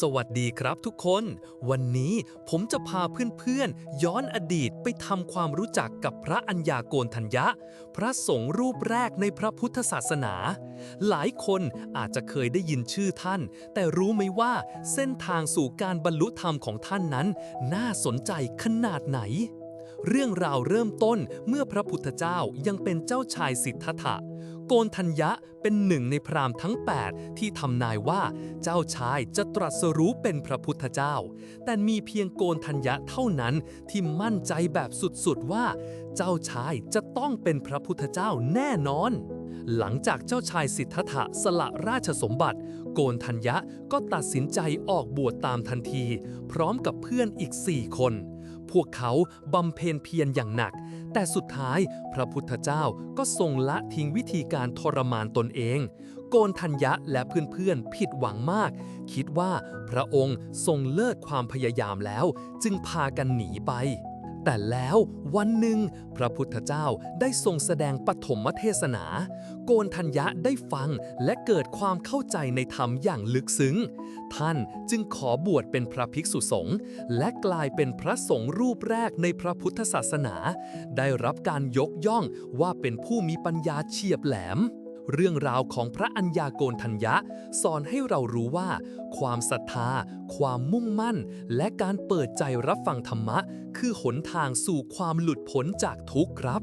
สวัสดีครับทุกคน วันนี้ผมจะพาเพื่อนๆ ย้อนอดีตไปทำความรู้จักกับพระอัญญาโกณทัญญะ พระสงฆ์รูปแรกในพระพุทธศาสนา หลายคนอาจจะเคยได้ยินชื่อท่าน แต่รู้ไหมว่าเส้นทางสู่การบรรลุธรรมของท่านนั้น น่าสนใจขนาดไหน เรื่องราวเริ่มต้นเมื่อพระพุทธเจ้ายังเป็นเจ้าชายสิทธัตถะ โกนทัญญะเป็นหนึ่งในพราหมณ์ทั้ง 8 ที่ทำนายว่าเจ้าชายจะตรัสรู้เป็นพระพุทธเจ้า แต่มีเพียงโกนทัญญะเท่านั้นที่มั่นใจแบบสุดๆว่า เจ้าชายจะต้องเป็นพระพุทธเจ้าแน่นอนหลังจากเจ้าชายสิทธัตถะสละราชสมบัติ โกนทัญญะก็ตัดสินใจออกบวชตามทันที พร้อมกับเพื่อนอีก4คน พวกเขาบำเพ็ญเพียรอย่างหนัก แต่สุดท้ายพระพุทธเจ้าก็ทรงละทิ้งวิธีการทรมานตนเอง โกนทัญญะและเพื่อนๆผิดหวังมาก คิดว่าพระองค์ทรงเลิกความพยายามแล้ว จึงพากันหนีไป แต่แล้ววันหนึ่ง พระพุทธเจ้าได้ทรงแสดงปฐมเทศนา โกนทัญญะได้ฟังและเกิดความเข้าใจในธรรมอย่างลึกซึ้ง ท่านจึงขอบวชเป็นพระภิกษุสงฆ์และกลายเป็นพระสงฆ์รูปแรกในพระพุทธศาสนา ได้รับการยกย่องว่าเป็นผู้มีปัญญาเฉียบแหลม เรื่องราวของพระอัญญาโกณทัญญะ สอนให้เรารู้ว่า ความศรัทธา ความมุ่งมั่น และการเปิดใจรับฟังธรรมะ คือหนทางสู่ความหลุดพ้นจากทุกข์ครับ